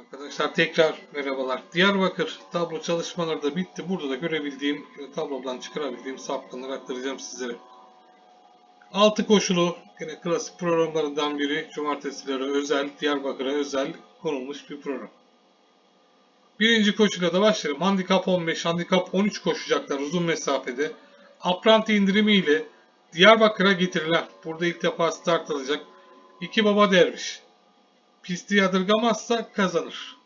Arkadaşlar tekrar merhabalar. Diyarbakır tablo çalışmaları da bitti. Burada da görebildiğim, tablodan çıkarabildiğim sapkanları aktaracağım sizlere. Altı koşulu, yine klasik programlarından biri. Cumartesilere özel, Diyarbakır'a özel konulmuş bir program. Birinci koşuyla da başlayalım. Handikap 15, handikap 13 koşacaklar uzun mesafede. Apranti indirimi ile Diyarbakır'a getirilen, burada ilk defa start alacak iki baba derviş. Pisti yadırgamazsa kazanır.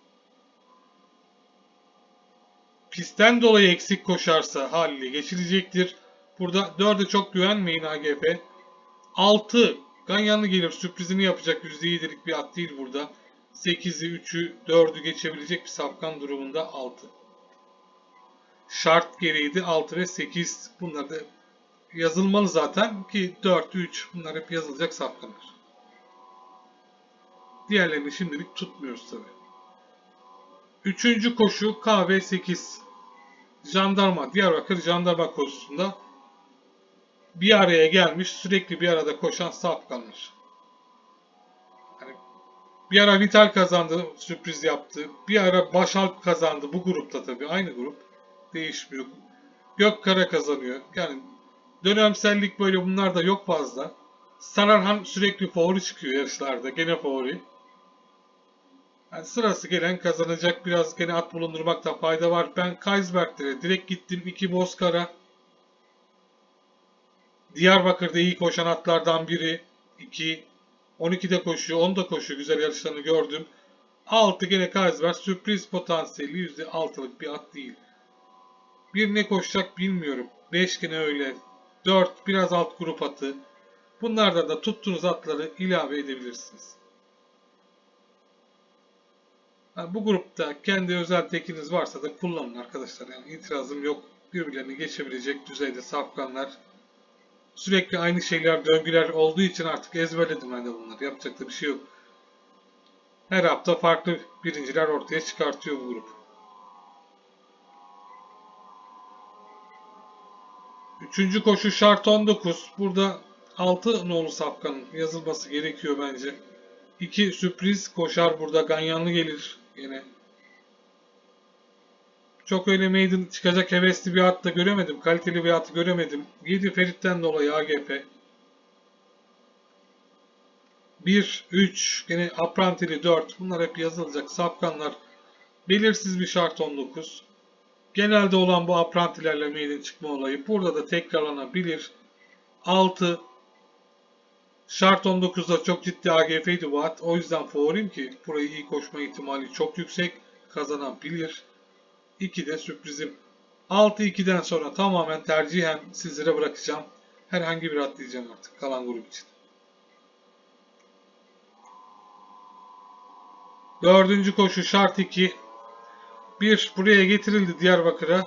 Pistten dolayı eksik koşarsa haliyle geçilecektir. Burada 4'e çok güvenmeyin AGP. 6 Ganyanlı gelir sürprizini yapacak %7'lik bir at değil burada. 8'i 3'ü 4'ü geçebilecek bir safkan durumunda 6. Şart gereğiydi 6 ve 8 bunlar da yazılmalı zaten ki 4, 3 bunlar hep yazılacak safkanlar. Diğerlerini şimdilik tutmuyoruz tabi. Üçüncü koşu KV8. Jandarma, Diyarbakır Jandarma koşusunda bir araya gelmiş sürekli bir arada koşan safkanlar. Yani bir ara Vital kazandı, sürpriz yaptı. Bir ara Başalp kazandı bu grupta tabi aynı grup. Değişmiyor. Gökkara kazanıyor. Yani dönemsellik böyle bunlar da yok fazla. Sararhan sürekli favori çıkıyor yarışlarda. Gene favori. Yani sırası gelen kazanacak. Biraz gene at bulundurmakta fayda var. Ben Kaysberg'lere direkt gittim. 2 Bozkara. Diyarbakır'da iyi koşan atlardan biri. 2. 12'de koşuyor. 10'da koşuyor. Güzel yarışlarını gördüm. 6 gene Kaysberg. Sürpriz potansiyeli %6'lık bir at değil. Bir ne koşacak bilmiyorum. 5 gene öyle. 4 biraz alt grup atı. Bunlardan da tuttuğunuz atları ilave edebilirsiniz. Yani bu grupta kendi özel tekiniz varsa da kullanın arkadaşlar. Yani itirazım yok. Birbirlerini geçebilecek düzeyde safkanlar. Sürekli aynı şeyler, döngüler olduğu için artık ezberledim ben de bunları. Yapacak da bir şey yok. Her hafta farklı birinciler ortaya çıkartıyor bu grup. Üçüncü koşu şart 19. Burada 6 nolu safkanın yazılması gerekiyor bence. 2 sürpriz koşar burada. Ganyanlı gelir yine. Çok öyle maiden çıkacak hevesli bir at da göremedim. Kaliteli bir at göremedim. 7 Ferit'ten dolayı AGP. 1, 3, yine Aprantili 4. Bunlar hep yazılacak. Sapkanlar belirsiz bir şart 19. Genelde olan bu aprantilerle maiden çıkma olayı. Burada da tekrarlanabilir. 6, Şart 19'da çok ciddi AGF'ydi at. O yüzden favorim ki burayı iyi koşma ihtimali çok yüksek. Kazanabilir. 2 de sürprizim. 6-2'den sonra tamamen tercihen sizlere bırakacağım. Herhangi bir at diyeceğim artık kalan grup için. Dördüncü koşu şart 2. Bir buraya getirildi Diyarbakır'a.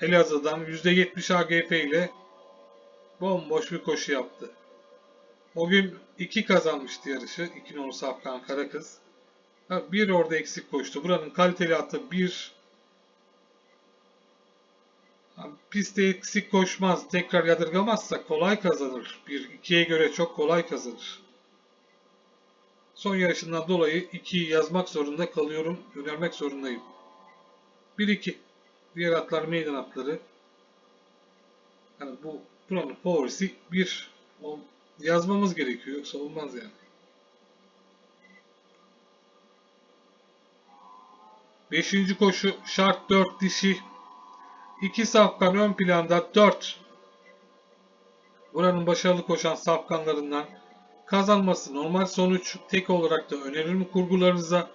Elazığ'dan %70 AGF ile bomboş bir koşu yaptı. O gün 2 kazanmıştı yarışı. 2 nolu Safkan Karakız. Bir orada eksik koştu. Buranın kaliteli atı bir pistte eksik koşmaz. Tekrar yadırgamazsa kolay kazanır. Bir ikiye göre çok kolay kazanır. Son yarışından dolayı 2'yi yazmak zorunda kalıyorum. Önermek zorundayım. 1-2. Diğer atlar meydan atları. Yani bu buranın favorisi 1 yazmamız gerekiyor. Yoksa olmaz yani. Beşinci koşu şart 4 dişi. 2 safkan ön planda 4. Buranın başarılı koşan safkanlarından kazanması normal sonuç. Tek olarak da öneririm kurgularınıza.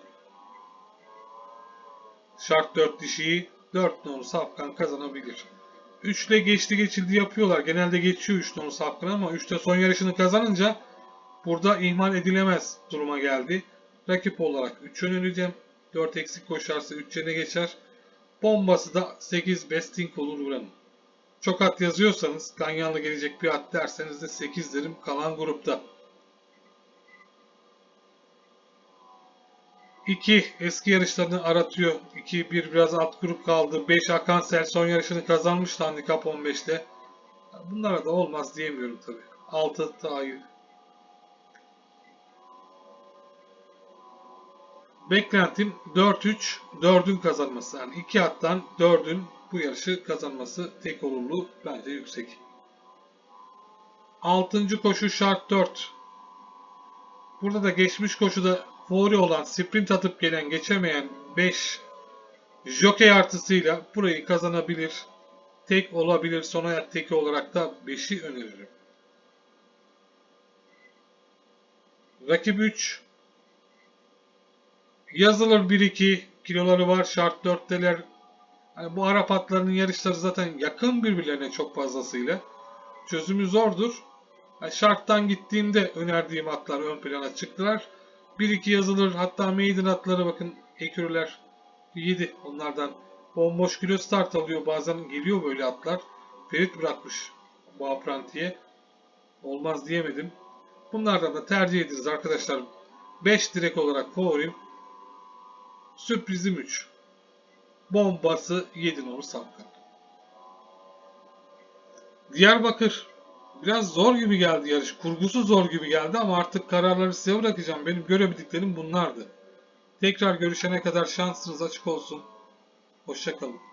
Şart 4 dişiyi 4 nolu safkan kazanabilir. 3 ile geçti geçildi yapıyorlar. Genelde geçiyor 3 nolu safkan ama 3'te son yarışını kazanınca burada ihmal edilemez duruma geldi. Rakip olarak 3 önereceğim. 4 eksik koşarsa 3 yene geçer. Bombası da 8 besting olur buranın. Çok at yazıyorsanız Ganyanlı gelecek bir at derseniz de 8 derim kalan grupta. 2 eski yarışlarını aratıyor. 2 1 biraz alt grup kaldı. 5 Hakan Sel son yarışını kazanmıştı handikap 15'te. Bunlara da olmaz diyemiyorum tabi. 6 Tahir. Beklentim 4-3, 4'ün kazanması. Yani 2 attan 4'ün bu yarışı kazanması tek olurlu bence yüksek. 6. koşu şart 4. Burada da geçmiş koşuda favori olan sprint atıp gelen geçemeyen 5 jockey artısıyla burayı kazanabilir. Tek olabilir. Son ayak teki olarak da 5'i öneririm. Rakip 3. Yazılır 1-2. Kiloları var. Şart 4'teler. Hani bu Arap atlarının yarışları zaten yakın birbirlerine çok fazlasıyla. Çözümü zordur. Yani şarttan gittiğimde önerdiğim atlar ön plana çıktılar. 1-2 yazılır. Hatta maiden atları bakın ekürüler 7 onlardan. Bomboş kilo start alıyor. Bazen geliyor böyle atlar. Ferit bırakmış bu aprantiye. Olmaz diyemedim. Bunlardan da tercih ediniz arkadaşlar. 5 direk olarak favorim. Sürprizim 3. Bombası 7 nolu Safkan. Diyarbakır. Biraz zor gibi geldi yarış. Kurgusu zor gibi geldi ama artık kararları size bırakacağım. Benim görebildiklerim bunlardı. Tekrar görüşene kadar şansınız açık olsun. Hoşçakalın.